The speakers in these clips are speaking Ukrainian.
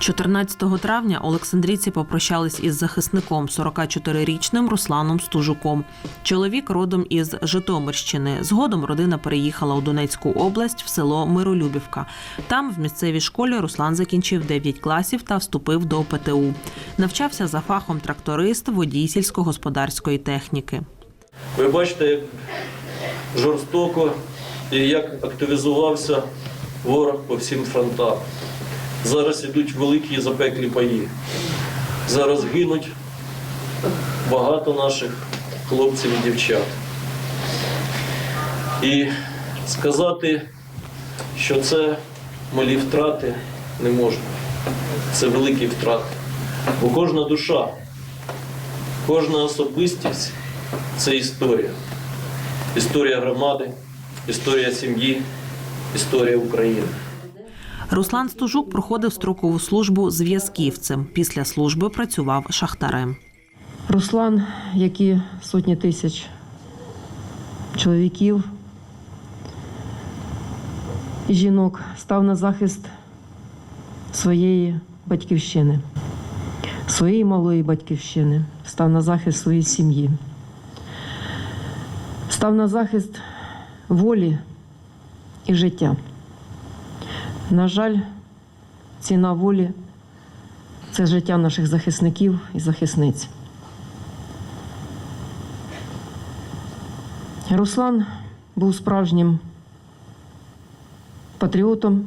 14 травня Олександрійці попрощались із захисником 44-річним Русланом Стужуком. Чоловік родом із Житомирщини. Згодом родина переїхала у Донецьку область в село Миролюбівка. Там, в місцевій школі, Руслан закінчив 9 класів та вступив до ПТУ. Навчався за фахом тракторист водій сільськогосподарської техніки. Ви бачите, як жорстоко і як активізувався ворог по всім фронтам. Зараз ідуть великі запеклі бої. Зараз гинуть багато наших хлопців і дівчат. І сказати, що це малі втрати не можна. Це великі втрати. Бо кожна душа, кожна особистість це історія. Історія громади, історія сім'ї, історія України. Руслан Стужук проходив строкову службу зв'язківцем. Після служби працював шахтарем. Руслан, як і сотні тисяч чоловіків і жінок, став на захист своєї батьківщини, своєї малої батьківщини, став на захист своєї сім'ї, став на захист волі і життя. На жаль, ціна волі це життя наших захисників і захисниць. Руслан був справжнім патріотом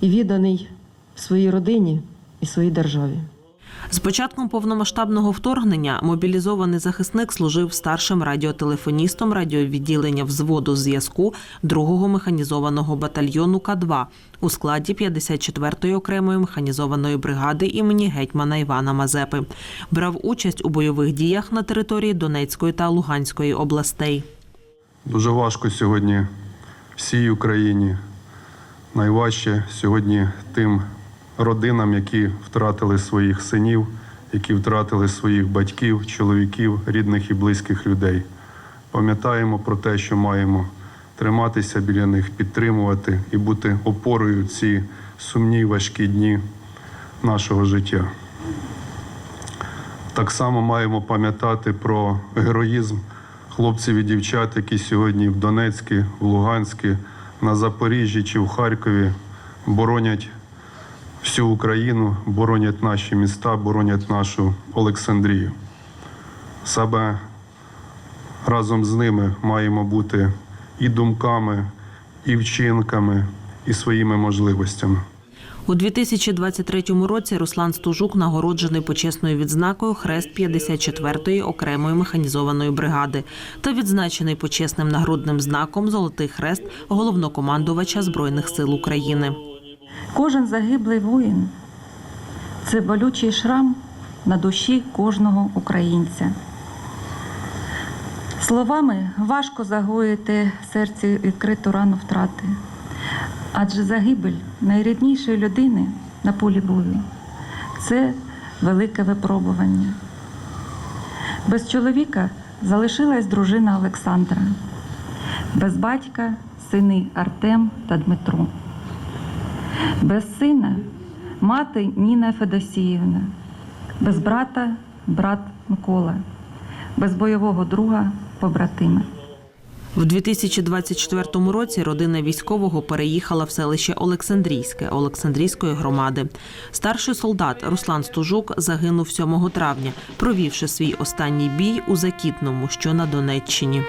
і відданий своїй родині і своїй державі. З початком повномасштабного вторгнення мобілізований захисник служив старшим радіотелефоністом радіовідділення взводу зв'язку 2-го механізованого батальйону К2 у складі 54-ї окремої механізованої бригади імені гетьмана Івана Мазепи. Брав участь у бойових діях на території Донецької та Луганської областей. Дуже важко сьогодні всій Україні. Найважче сьогодні тим родинам, які втратили своїх синів, які втратили своїх батьків, чоловіків, рідних і близьких людей. Пам'ятаємо про те, що маємо триматися біля них, підтримувати і бути опорою ці сумні важкі дні нашого життя. Так само маємо пам'ятати про героїзм хлопців і дівчат, які сьогодні в Донецьку, в Луганську, на Запоріжжі чи в Харкові боронять всю Україну, боронять наші міста, боронять нашу Олександрію. Саме разом з ними маємо бути і думками, і вчинками, і своїми можливостями. У 2023 році Руслан Стужук нагороджений почесною відзнакою Хрест 54-ї окремої механізованої бригади та відзначений почесним нагрудним знаком Золотий хрест головнокомандувача Збройних сил України. Кожен загиблий воїн це болючий шрам на душі кожного українця. Словами важко загоїти серці відкриту рану втрати, адже загибель найріднішої людини на полі бою це велике випробування. Без чоловіка залишилась дружина Олександра, без батька сини Артем та Дмитро. Без сина мати Ніна Федосіївна, без брата брат Микола, без бойового друга побратими. В 2024 році родина військового переїхала в селище Олександрійське Олександрійської громади. Старший солдат Руслан Стужук загинув 7 травня, провівши свій останній бій у Закітному, що на Донеччині.